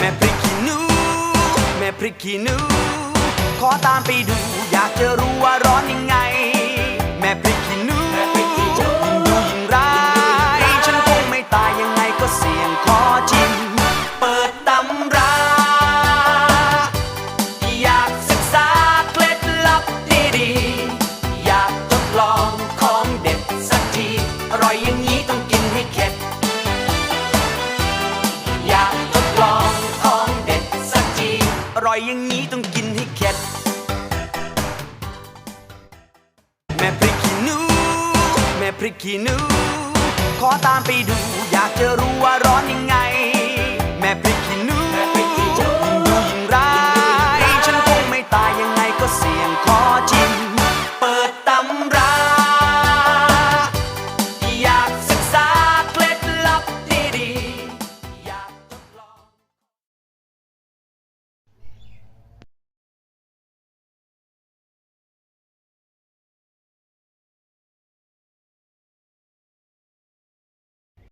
แม่พริกขี้หนู แม่พริกขี้หนู ขอตามไปดู อยากจะรู้ว่า ร่อยอย่างนี้ต้องกินให้เข็ด แม่พริกขี้หนู แม่พริกขี้หนู ขอตามไปดู อยากจะรู้ว่า